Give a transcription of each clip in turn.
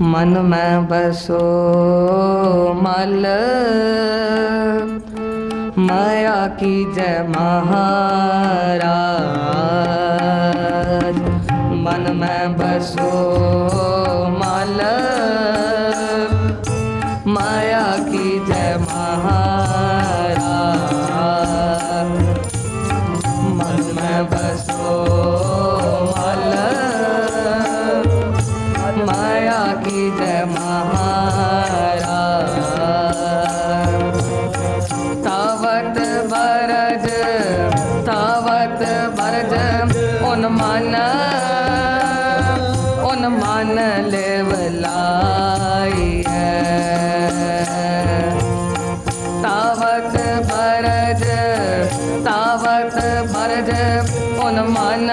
ਮਨ ਮੈਂ ਬਸੋ ਮਲ। ਮਾਇਆ ਕੀ ਜੈ ਮਹਾਰਾਜ। ਮਨ ਮੈਂ ਬਸੋ ਮਲ। ਮਾਇਆ ਤਾਵਤ ਵਰਜ ਤਾਵਤ ਵਰਜ ਉਨ ਮਨ ਉਨ ਮਨ ਲੇਵ ਲਾਈਐ। ਤਾਵਤ ਬਰਜ ਤਾਵਤ ਬਰਜ, ਉਨ ਮਨ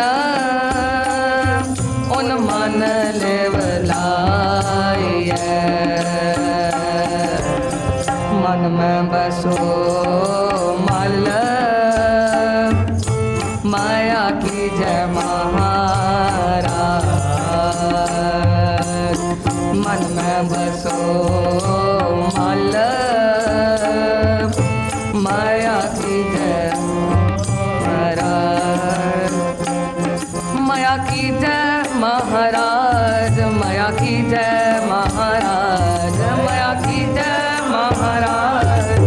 महाराज, माया की जय महाराज, माया की जय महाराज।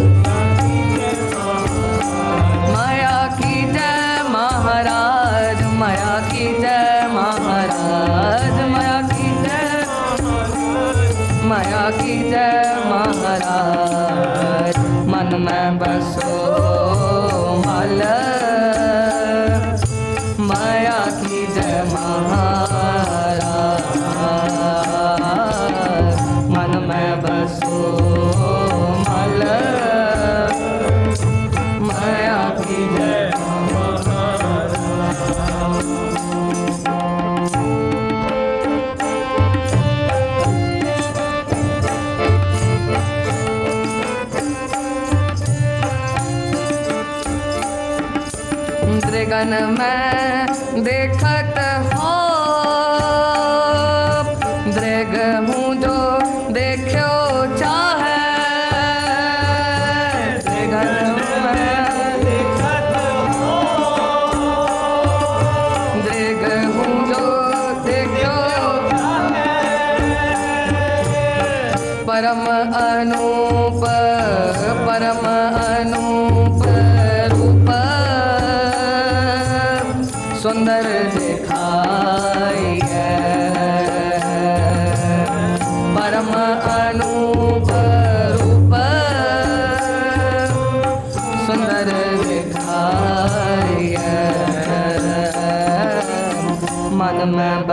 माया की जय महाराज, माया की महाराज की माया की मन में बसो, मल दृगन में देखत हो। दृग हूँ जो देखो चाहे। परम अनूप परम अनूप। सुंदर दिखाई है मन में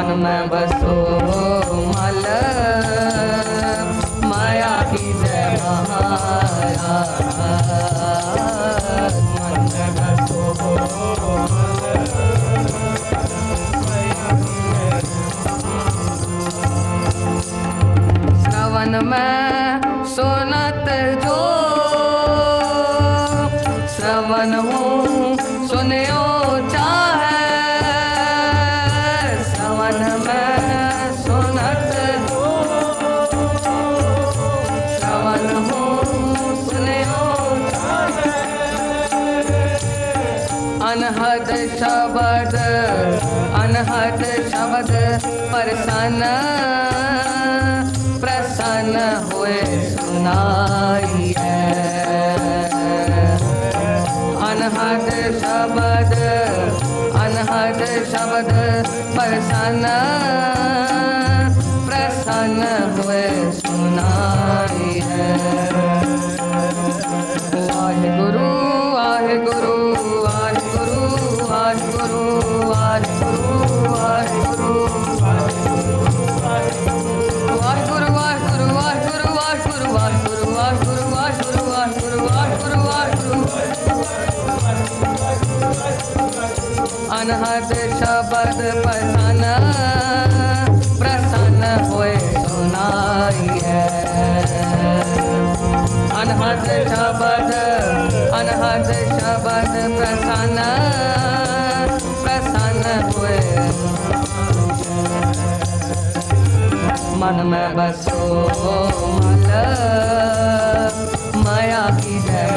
मन में बसो मल। माया की जय श्रवण में सुनत जो। श्रवण हूँ अनहद शब्द अनहद शब्द प्रसन्न प्रसन्न हुए सुनाई अनहद शब्द अनहद शब्द प्रसन्न मन में बसो मत माया की जय